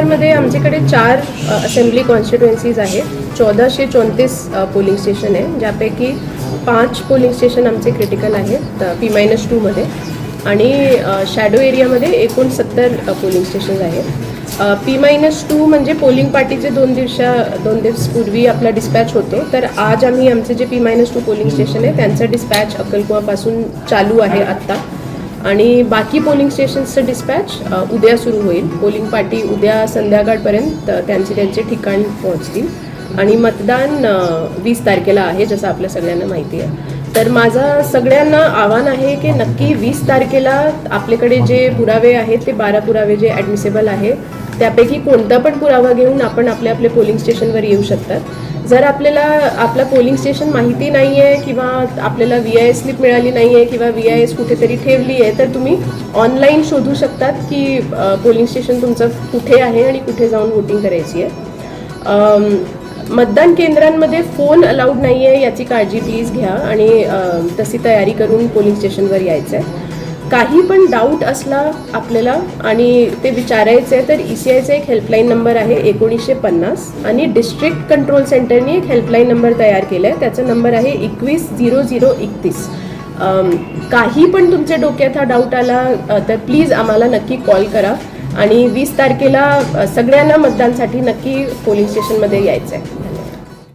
बिहारमध्ये आमच्याकडे चार असेंब्ली कॉन्स्टिट्युएन्सीज आहेत. चौदाशे चौतीस पोलिंग स्टेशन आहे ज्यापैकी पाच पोलिंग स्टेशन आमचे क्रिटिकल आहेत पी मायनस टूमध्ये आणि शॅडो एरियामध्ये एकूण सत्तर पोलिंग स्टेशन आहेत. पी मायनस टू म्हणजे पोलिंग पार्टीचे दोन दिवसा दोन दिवसपूर्वी आपला डिस्पॅच होतो. तर आज आम्ही आमचे जे P minus two polling station आहे त्यांचं डिस्पॅच अक्कलकुवापासून चालू आहे आत्ता. आणि बाकी पोलिंग स्टेशन्सचं डिस्पॅच उद्या सुरू होईल. पोलिंग पार्टी उद्या संध्याकाळपर्यंत त्यांचे त्यांचे ठिकाण पोहोचतील. आणि मतदान वीस तारखेला आहे जसं आपल्या सगळ्यांना माहिती आहे. तर माझं सगळ्यांना आव्हान आहे की नक्की वीस तारखेला आपल्याकडे जे पुरावे आहेत ते बारा पुरावे जे ॲडमिसेबल आहे त्यापैकी कोणता पण पुरावा घेऊन आपण आपल्या आपल्या पोलिंग स्टेशनवर येऊ शकतात. जर आपल्याला आपलं पोलिंग स्टेशन माहिती नाही आहे किंवा आपल्याला व्ही आय एस स्लिप मिळाली नाही आहे किंवा व्ही आय एस कुठेतरी ठेवली आहे तर तुम्ही ऑनलाईन शोधू शकतात की पोलिंग स्टेशन तुमचं कुठे आहे आणि कुठे जाऊन वोटिंग करायची आहे. मतदान केंद्रांमध्ये फोन अलाउड नाही आहे याची काळजी प्लीज घ्या आणि तशी तयारी करून पोलिंग स्टेशनवर यायचं आहे काही पण डाऊट असला आपल्याला आणि ते विचारायचं आहे तर ई सी आयचा एक हेल्पलाईन नंबर आहे एकोणीसशे पन्नास आणि डिस्ट्रिक्ट कंट्रोल सेंटरने एक हेल्पलाईन नंबर तयार केला आहे त्याचा नंबर आहे एकवीस झिरो झिरो एकतीस. काही पण तुमच्या डोक्यात हा डाऊट आला तर प्लीज आम्हाला नक्की कॉल करा. आणि वीस तारखेला सगळ्यांना मतदानसाठी नक्की पोलिंग स्टेशनमध्ये यायचं आहे